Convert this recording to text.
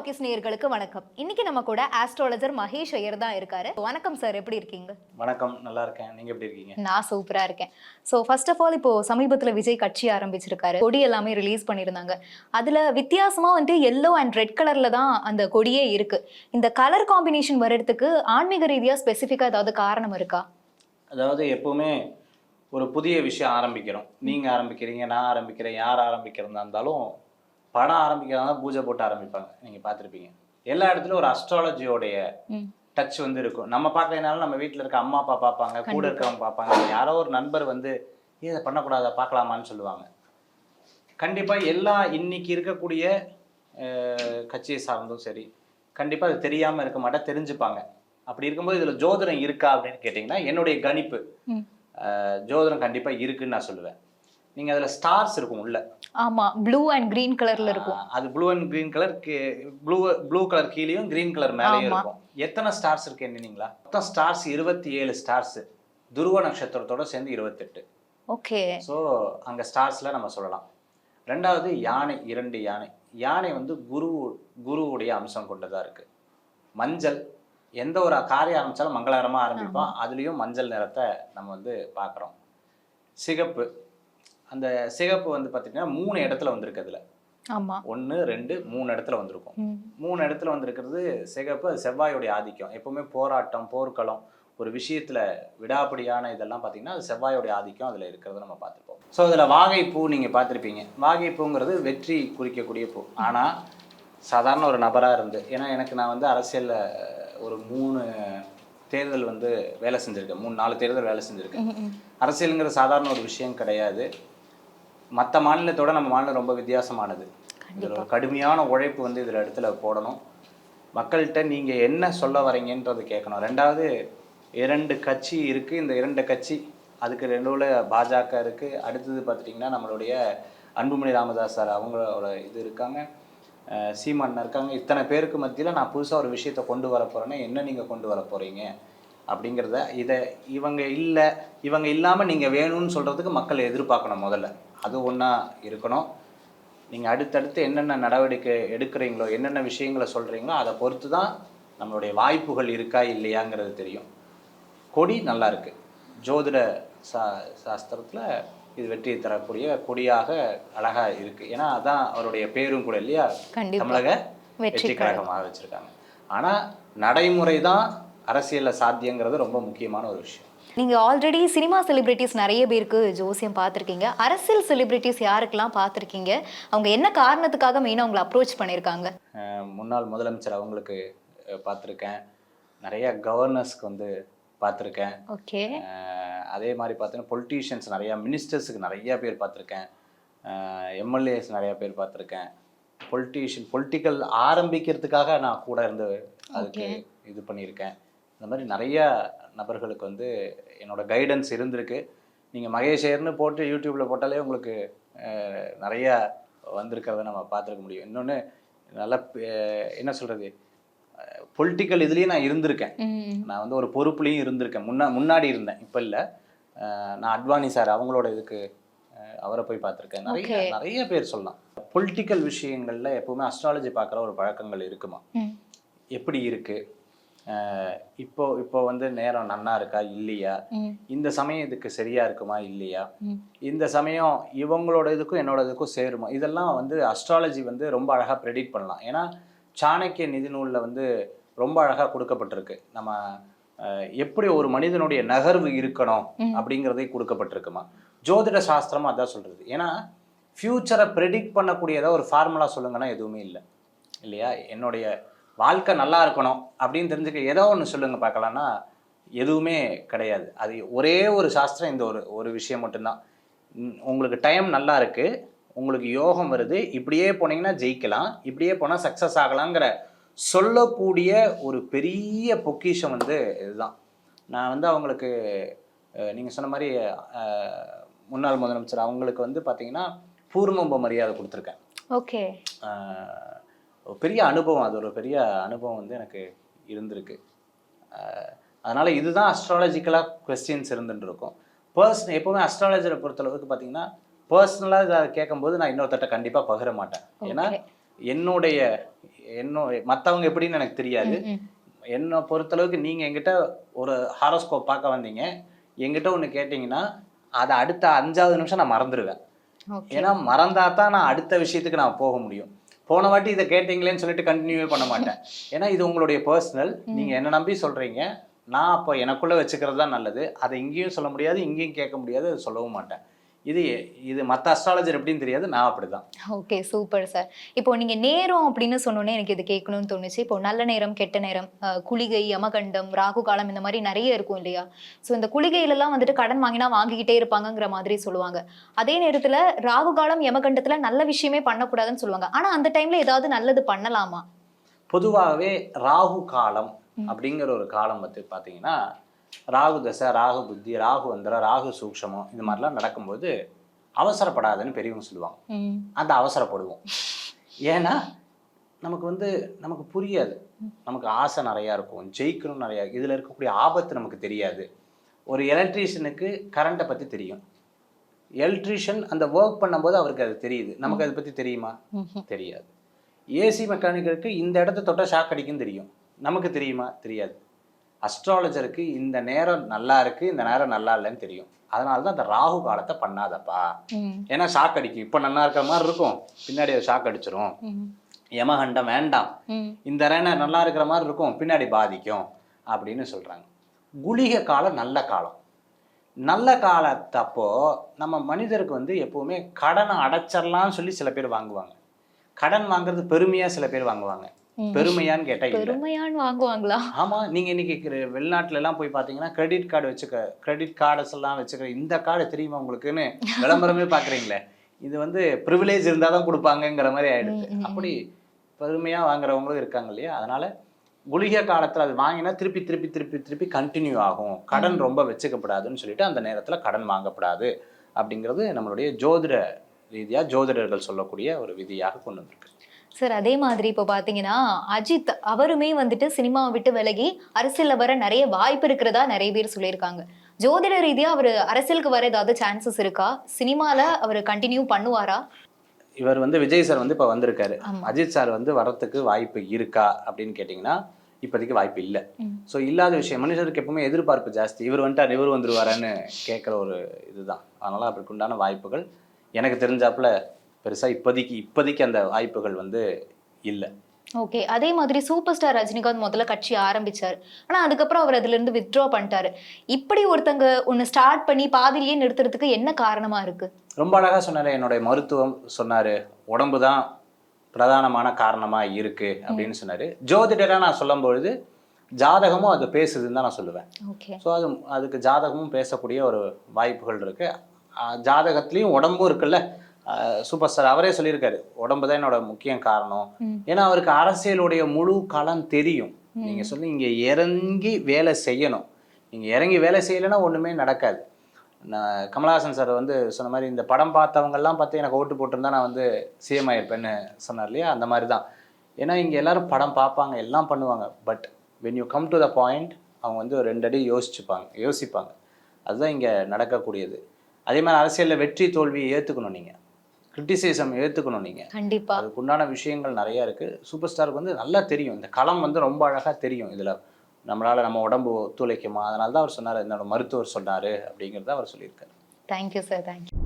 Talkies நேயர்களுக்கு வணக்கம். இன்னைக்கு நம்ம கூட ஆஸ்ட்ராலஜர் மகேஷ் ஐயர் தான் இருக்காரு. வணக்கம் சார் எப்படி இருக்கீங்க? வணக்கம் நல்லா இருக்கேன். நீங்க எப்படி இருக்கீங்க? நான் சூப்பரா இருக்கேன். ஸோ ஃபர்ஸ்ட் ஆஃப் ஆல் இப்போ சமீபத்துல விஜய் கட்சி ஆரம்பிச்சிருக்காரு. கொடி எல்லாமே ரிலீஸ் பண்ணியிருந்தாங்க. அதுல வித்தியாசமா வந்துட்டு எல்லோ அண்ட் ரெட் கலர்ல தான் அந்த கொடியே இருக்கு. இந்த கலர் காம்பினேஷன் வர்றதுக்கு ஆன்மீக ரீதியா ஸ்பெசிஃபிக்கா ஏதாவது காரணம் இருக்கா? அதாவது எப்பவுமே ஒரு புதிய விஷயம் ஆரம்பிக்கிறோம். நீங்க ஆரம்பிக்கிறீங்க நான் ஆரம்பிக்கிறேன் யார் ஆரம்பிக்கிறதா இருந்தாலும் படம் ஆரம்பிக்கிறதா பூஜை போட்டு ஆரம்பிப்பாங்க. நீங்க பார்த்திருப்பீங்க. எல்லா இடத்துலயும் ஒரு அஸ்ட்ராலஜியோடைய. டச் வந்து இருக்கும். நம்ம பார்க்கறதுனால நம்ம வீட்ல இருக்க அம்மா அப்பா பார்ப்பாங்க கூட. இருக்கிறவங்க பார்ப்பாங்க. யாரோ ஒரு நண்பர் வந்து "ஏன் இதை பண்ணக்கூடாதா பார்க்கலாமான்னு சொல்லுவாங்க. கண்டிப்பா எல்லா இன்னைக்கு இருக்கக்கூடிய கட்சியை சார்ந்தும் சரி கண்டிப்பா அது தெரியாம இருக்க மாட்டா தெரிஞ்சுப்பாங்க. அப்படி இருக்கும்போது இதுல ஜோதிடம் இருக்கா அப்படின்னு கேட்டிங்கன்னா என்னுடைய கணிப்பு. ஜோதிடம் கண்டிப்பா இருக்குன்னு நான் சொல்லுவேன். நீங்க அதுல ஸ்டார்ஸ் இருக்கும் உள்ள. ஆமா ப்ளூ அண்ட் கிரீன் கலர்ல இருக்கும். அது blue and green colour blue blue colour கீழேயும் கிரீன் கலர் மேலேயும். இருக்கும். எத்தனை ஸ்டார்ஸ் இருக்கு என்னீங்களா மொத்தம் ஸ்டார்ஸ் இருபத்தி ஏழு ஸ்டார்ஸ் துருவ நட்சத்திரத்தோட சேர்ந்து இருபத்தெட்டு. ஓகே. ஸோ அங்க ஸ்டார்ஸ்ல நம்ம சொல்லலாம். ரெண்டாவது யானை இரண்டு யானை. யானை வந்து குரு குருவுடைய அம்சம் கொண்டதா இருக்கு. மஞ்சள் எந்த ஒரு காரியம் ஆரம்பிச்சாலும் மங்களகரமா ஆரம்பிப்போம் அதுலயும் மஞ்சள் நிறத்தை நம்ம வந்து பார்க்குறோம். சிகப்பு அந்த சிகப்பு வந்து பார்த்தீங்கன்னா மூணு இடத்துல வந்திருக்கு அதுல. ஆமா. ஒன்று ரெண்டு மூணு இடத்துல வந்திருக்கும். மூணு இடத்துல வந்திருக்கிறது சிகப்பு அது செவ்வாயோடைய ஆதிக்கம். எப்பவுமே போராட்டம் போர்க்களம் ஒரு விஷயத்துல விடாப்பிடியான இதெல்லாம் பார்த்தீங்கன்னா அது செவ்வாயோடைய ஆதிக்கம் அதில் இருக்கிறத நம்ம பார்த்துருப்போம். ஸோ அதில் வாகைப்பூ நீங்கள் பார்த்துருப்பீங்க. வாகைப்பூங்கிறது வெற்றி குறிக்கக்கூடிய பூ. ஆனால் சாதாரண ஒரு நபராக இருந்து ஏன்னா எனக்கு நான் வந்து அரசியலில் ஒரு மூணு தேர்தல் வந்து வேலை செஞ்சுருக்கேன். மூணு நாலு தேர்தல் வேலை செஞ்சுருக்கேன். அரசியலுங்கிற சாதாரண ஒரு விஷயம் கிடையாது. மற்ற மாநிலத்தோட நம்ம மாநிலம் ரொம்ப வித்தியாசமானது. இதில் ஒரு கடுமையான உழைப்பு வந்து இதில் இடத்துல போடணும். மக்கள்கிட்ட நீங்கள் என்ன சொல்ல வரீங்கன்றது கேட்கணும். ரெண்டாவது இரண்டு கட்சி இருக்குது இந்த இரண்டு கட்சி அதுக்கு ரெண்டுல பாஜக இருக்குது அடுத்தது பார்த்துட்டிங்கன்னா நம்மளுடைய அன்புமணி ராமதாஸ் சார் அவங்களோட இது இருக்காங்க. சீமான் இருக்காங்க. இத்தனை பேருக்கு மத்தியில் நான் புதுசாக ஒரு விஷயத்தை கொண்டு வர போகிறேன்னா என்ன நீங்கள் கொண்டு வர போகிறீங்க அப்படிங்கிறத இதை இவங்க இல்லை இவங்க இல்லாமல் நீங்கள் வேணும்னு சொல்கிறதுக்கு மக்கள் எதிர்பார்க்கணும் முதல்ல. அது ஒன்றா இருக்கணும். நீங்கள் அடுத்தடுத்து என்னென்ன நடவடிக்கை எடுக்கிறீங்களோ என்னென்ன விஷயங்களை சொல்கிறீங்களோ அதை பொறுத்து தான் நம்மளுடைய வாய்ப்புகள் இருக்கா இல்லையாங்கிறது தெரியும். கொடி நல்லா இருக்கு. ஜோதிட சா சாஸ்திரத்தில் இது வெற்றி தரக்கூடிய கொடியாக அழகா இருக்கு. ஏன்னா அதான் அவருடைய பேரும் கூட இல்லையா. தமிழக வெற்றி கழகமாக வச்சிருக்காங்க. ஆனா நடைமுறை தான் அரசியல்ல சாத்தியங்கிறது ரொம்ப முக்கியமான ஒரு விஷயம். நீங்க ஆல்ரெடி சினிமா செலிபிரிட்டிஸ் நிறைய பேருக்கு ஜோசியம் பார்த்துருக்கீங்க. அரசியல் செலிபிரிட்டிஸ் யாருக்கெல்லாம் பார்த்துருக்கீங்க? அவங்க என்ன காரணத்துக்காக மெயினாக உங்களை அப்ரோச் பண்ணியிருக்காங்க? முன்னாள் முதலமைச்சர் அவங்களுக்கு பார்த்திருக்கேன். நிறைய கவர்னர்ஸ்க்கு வந்து பார்த்துருக்கேன். ஓகே. அதே மாதிரி பார்த்தீங்கன்னா பொலிட்டீஷியன்ஸ் நிறையா மினிஸ்டர்ஸுக்கு நிறைய பேர் பார்த்துருக்கேன். எம்எல்ஏஸ் நிறைய பேர் பார்த்துருக்கேன். பொலிட்டீஷியன் பொலிட்டிக்கல் ஆரம்பிக்கிறதுக்காக நான் கூட இருந்து அதுக்கு இது பண்ணியிருக்கேன். இந்த மாதிரி நிறைய நபர்களுக்கு வந்து என்னோட கைடன்ஸ் இருந்திருக்கு. நீங்கள் மகேஷேர்னு போட்டு யூடியூப்பில் போட்டாலே உங்களுக்கு நிறைய வந்திருக்கிறத நம்ம பார்த்துருக்க முடியும். இன்னொன்று நல்ல என்ன சொல்கிறது பொலிட்டிக்கல் இதுலேயும் நான் இருந்திருக்கேன். நான் வந்து ஒரு பொறுப்புலையும் இருந்திருக்கேன். முன்னா முன்னாடி இருந்தேன். இப்போ இல்லை. நான் அட்வானி சார் அவங்களோட இதுக்கு அவரை போய் பார்த்துருக்கேன். நிறைய. நிறைய பேர் சொல்லலாம். பொலிட்டிக்கல் விஷயங்களில் எப்பவுமே அஸ்ட்ராலஜி பார்க்குற ஒரு பழக்கங்கள் இருக்குமா? எப்படி இருக்கு? அஹ், இப்போ இப்போ வந்து நேரம் நன்னா இருக்கா? இல்லையா? இந்த சமயம் இதுக்கு சரியா இருக்குமா? இல்லையா? இந்த சமயம் இவங்களோட இதுக்கும் என்னோட இதுக்கும் சேருமா? இதெல்லாம் வந்து அஸ்ட்ராலஜி வந்து ரொம்ப அழகா ப்ரெடிக்ட் பண்ணலாம். ஏன்னா சாணக்கிய நிதி நூலில் வந்து ரொம்ப அழகா கொடுக்கப்பட்டிருக்கு. நம்ம எப்படி ஒரு மனிதனுடைய நகர்வு இருக்கணும். அப்படிங்கிறதே கொடுக்கப்பட்டிருக்குமா? ஜோதிட சாஸ்திரமும் அதான் சொல்றது. ஏன்னா ஃப்யூச்சரை ப்ரெடிக்ட் பண்ணக்கூடியதா ஒரு ஃபார்முலா சொல்லுங்கன்னா எதுவுமே இல்லை. இல்லையா? என்னுடைய வாழ்க்கை நல்லா இருக்கணும் அப்படின்னு தெரிஞ்சுக்க ஏதோ ஒன்று சொல்லுங்க பார்க்கலாம்னா எதுவுமே கிடையாது. அது ஒரே ஒரு சாஸ்திரம் இந்த ஒரு ஒரு விஷயம் மட்டும்தான். உங்களுக்கு டைம் நல்லா இருக்கு. உங்களுக்கு யோகம் வருது. இப்படியே போனீங்கன்னா ஜெயிக்கலாம். இப்படியே போனால் சக்ஸஸ் ஆகலாங்கிற சொல்லக்கூடிய ஒரு பெரிய பொக்கிஷம் வந்து இதுதான். நான் வந்து அவங்களுக்கு அஹ், நீங்க சொன்ன மாதிரி முன்னாள் முதலமைச்சர் அவங்களுக்கு வந்து பார்த்தீங்கன்னா பூர்ணம்ப மரியாதை கொடுத்துருக்கேன். ஓகே பெரிய அனுபவம் அது ஒரு பெரிய அனுபவம் வந்து எனக்கு இருந்திருக்கு. அதனால இதுதான் அஸ்ட்ராலஜிக்கலாக கொஸ்டின்ஸ் இருந்துட்டு இருக்கும் பர்சன் எப்பவுமே அஸ்ட்ராலஜரை பொறுத்தளவுக்கு பார்த்தீங்கன்னா பர்சனலாக இதை கேட்கும்போது நான் இன்னொருத்தட்ட கண்டிப்பாக பகிர மாட்டேன். ஏன்னா. என்னுடைய என்ன மற்றவங்க எப்படின்னு எனக்கு தெரியாது. என்னை பொறுத்தளவுக்கு நீங்கள் எங்கிட்ட ஒரு ஹாரோஸ்கோப் பார்க்க வந்தீங்க. எங்கிட்ட ஒன்று கேட்டிங்கன்னா அதை அடுத்த அஞ்சாவது நிமிஷம் நான் மறந்துடுவேன் ஏன்னா மறந்தா தான் நான் அடுத்த விஷயத்துக்கு நான் போக முடியும். போன வாட்டி இதை கேட்டீங்களேன்னு சொல்லிட்டு கண்டினியூவே பண்ண மாட்டேன். ஏன்னா இது உங்களுடைய பர்சனல் நீங்கள் என்ன நம்பி சொல்கிறீங்க நான் அப்போ எனக்குள்ளே வச்சுக்கிறது தான் நல்லது. அதை இங்கேயும் சொல்ல முடியாது இங்கேயும் கேட்க முடியாது அதை சொல்லவும் மாட்டேன். இது இது மற்ற அஸ்ட்ராலஜர் எப்படின்னு தெரியாது நான் அப்படி தான் ஓகே சூப்பர் சார் இப்போ நீங்க நேரம் அப்படின்னு சொன்னோன்னே எனக்கு இது கேட்கணும்னு தோணுச்சு. இப்போ நல்ல நேரம் கெட்ட நேரம் குளிகை யமகண்டம் ராகு காலம் இந்த மாதிரி நிறைய இருக்கும் இல்லையா? ஸோ இந்த குளிகையிலலாம் வந்துட்டு கடன் வாங்கினா வாங்கிக்கிட்டே இருப்பாங்கங்கிற மாதிரி சொல்லுவாங்க. அதே நேரத்துல ராகு காலம் யமகண்டத்துல நல்ல விஷயமே பண்ணக்கூடாதுன்னு சொல்லுவாங்க. ஆனா அந்த டைம்ல ஏதாவது நல்லது பண்ணலாமா? பொதுவாகவே ராகு காலம் அப்படிங்கிற ஒரு காலம் வந்து பார்த்தீங்கன்னா ராகு தசை ராகு புத்தி ராகு வந்திரம் ராகு சூக்ஷமம் இந்த மாதிரிலாம் நடக்கும்போது அவசரப்படாதுன்னு பெரியவங்க சொல்லுவாங்க. அந்த அவசரப்படுவோம். ஏன்னா நமக்கு வந்து நமக்கு புரியாது. நமக்கு ஆசை நிறையா இருக்கும். ஜெயிக்கணும் நிறையா இதில் இருக்கக்கூடிய ஆபத்து நமக்கு தெரியாது. ஒரு எலக்ட்ரீஷியனுக்கு கரண்ட்டை பற்றி தெரியும். எலக்ட்ரீஷியன் அந்த ஒர்க் பண்ணும்போது அவருக்கு அது தெரியுது. நமக்கு அதை பற்றி தெரியுமா. தெரியாது. ஏசி மெக்கானிக்கருக்கு இந்த இடத்த தொட்டால் ஷாக் அடிக்கும் தெரியும். நமக்கு தெரியுமா? தெரியாது. அஸ்ட்ராலஜருக்கு இந்த நேரம் நல்லா இருக்கு இந்த நேரம் நல்லா இல்லைன்னு தெரியும். அதனால தான் அந்த ராகு காலத்தை பண்ணாதப்பா. ஏன்னா ஷாக் அடிக்கும். இப்போ நல்லா இருக்கிற மாதிரி இருக்கும். பின்னாடி அது ஷாக் அடிச்சிரும். யமகண்டம் வேண்டாம். இந்த நேரம் நல்லா இருக்கிற மாதிரி இருக்கும். பின்னாடி பாதிக்கும். அப்படின்னு சொல்கிறாங்க குளிகை காலம் நல்ல காலம். நல்ல காலத்தப்போ நம்ம மனிதருக்கு வந்து எப்போவுமே கடனை அடைச்சிடலாம்னு சொல்லி சில பேர் வாங்குவாங்க. கடன் வாங்குறது பெருமையாக சில பேர் வாங்குவாங்க. பெருமையான்னு இல்லை. பெருமையான்னு வாங்குவாங்களா? ஆமாம் நீங்கள் இன்னைக்கு வெளிநாட்டுல எல்லாம் போய் பார்த்தீங்கன்னா கிரெடிட் கார்டு வச்சுக்க கிரெடிட் கார்டஸ் எல்லாம் வச்சுக்க இந்த கார்டு தெரியுமா உங்களுக்குன்னு விளம்பரமே பார்க்குறீங்களே இது வந்து ப்ரிவிலேஜ் இருந்தால் தான் கொடுப்பாங்கங்கிற மாதிரி ஆயிடுது. ம். அப்படி பெருமையாக வாங்குறவங்களும் இருக்காங்க இல்லையா? அதனால குளிகை காலத்தில் அது வாங்கினா திருப்பி திருப்பி திருப்பி திருப்பி கண்டினியூ ஆகும். கடன் ரொம்ப வச்சுக்கப்படாதுன்னு சொல்லிட்டு அந்த நேரத்தில் கடன் வாங்கப்படாது அப்படிங்கிறது நம்மளுடைய ஜோதிட ரீதியாக ஜோதிடர்கள் சொல்லக்கூடிய ஒரு விதியாக கொண்டு வந்திருக்கு. சார் அதே மாதிரி இப்போ பார்த்தீங்கன்னா அஜித் அவருமே வந்துட்டு சினிமாவை விட்டு விலகி அரசியல்ல வர நிறைய வாய்ப்பு இருக்கிறதா நிறைய பேர் சொல்லியிருக்காங்க. ஜோதிட ரீதியா அவர் அரசியலுக்கு வர ஏதாவது சான்சஸ் இருக்கா? சினிமால அவர் கண்டினியூ பண்ணுவாரா? இவர் வந்து விஜய் சார் வந்து இப்போ வந்திருக்காரு. அஜித் சார் வந்து வரத்துக்கு வாய்ப்பு இருக்கா அப்படின்னு கேட்டிங்கன்னா இப்போதைக்கு வாய்ப்பு இல்லை. ஸோ இல்லாத விஷயம் மனுஷருக்கு எப்பவுமே எதிர்பார்ப்பு ஜாஸ்தி. இவர் வந்துட்டார் இவர் வந்துருவாரான்னு கேட்குற ஒரு இதுதான். அதனால் அப்படி உண்டான வாய்ப்புகள் எனக்கு தெரிஞ்சாப்புல பெருசாக இப்போதைக்கு இப்போதைக்கு அந்த வாய்ப்புகள் வந்து இல்லை. ஓகே அதே மாதிரி சூப்பர் ஸ்டார் ரஜினிகாந்த் முதல்ல கட்சி ஆரம்பிச்சார். ஆனா அதுக்கப்புறம் அவர் அதுல இருந்து வித்ட்ரா பண்ணிட்டாரு. இப்படி ஒருத்தங்க ஒன்னு ஸ்டார்ட் பண்ணி பாதியிலேயே நிறுத்துறதுக்கு என்ன காரணமா இருக்கு? ரொம்ப அழகாக சொன்னார். என்னுடைய மருத்துவம் சொன்னார். உடம்பு தான் பிரதானமான காரணமாக இருக்குது அப்படின்னு சொன்னார். ஜோதிடராக நான் சொல்லும்பொழுது ஜாதகமும் அது பேசுதுன்னு தான் நான் சொல்லுவேன். ஓகே. ஸோ அது அதுக்கு ஜாதகமும் பேசக்கூடிய ஒரு வாய்ப்புகள் இருக்கு. அஹ் ஜாதகத்துலேயும் உடம்பும் இருக்குல்ல. சூப்பர் ஸ்டார் அவரே சொல்லியிருக்காரு. உடம்பு தான் என்னோட முக்கிய காரணம். ஏன்னா அவருக்கு அரசியலுடைய முழு களம் தெரியும். நீங்க சொல்லி இங்க இறங்கி வேலை செய்யணும். நீங்க இறங்கி வேலை செய்யலைன்னா ஒண்ணுமே நடக்காது. நான் கமலஹாசன் சார் வந்து சொன்ன மாதிரி இந்த படம் பார்த்தவங்கெல்லாம் பார்த்து எனக்கு ஓட்டு போட்டிருந்தா நான் வந்து சிஎம் ஆயிருப்பேன்னு சொன்னார் இல்லையா? அந்த மாதிரி தான் ஏன்னா இங்க எல்லாரும் படம் பார்ப்பாங்க எல்லாம் பண்ணுவாங்க. But when you come to the point அவங்க வந்து ஒரு ரெண்டு அடி யோசிச்சுப்பாங்க யோசிப்பாங்க. அதுதான் இங்கே நடக்கக்கூடியது. அதே மாதிரி அரசியலில் வெற்றி தோல்வியை ஏற்றுக்கணும் நீங்கள் கிரிட்டிசிசம் ஏற்றுக்கணும் நீங்கள் கண்டிப்பா. அதுக்குண்டான விஷயங்கள் நிறைய இருக்குது சூப்பர் ஸ்டாருக்கு வந்து நல்லா தெரியும். இந்த களம் வந்து ரொம்ப அழகாக தெரியும். இதில் நம்மளால் நம்ம உடம்பு ஒத்துழைக்குமா? அதனால தான் அவர் சொன்னார். என்னோட மருத்துவர் சொன்னார் அப்படிங்கிறத அவர் சொல்லியிருக்காரு. Thank you sir thank you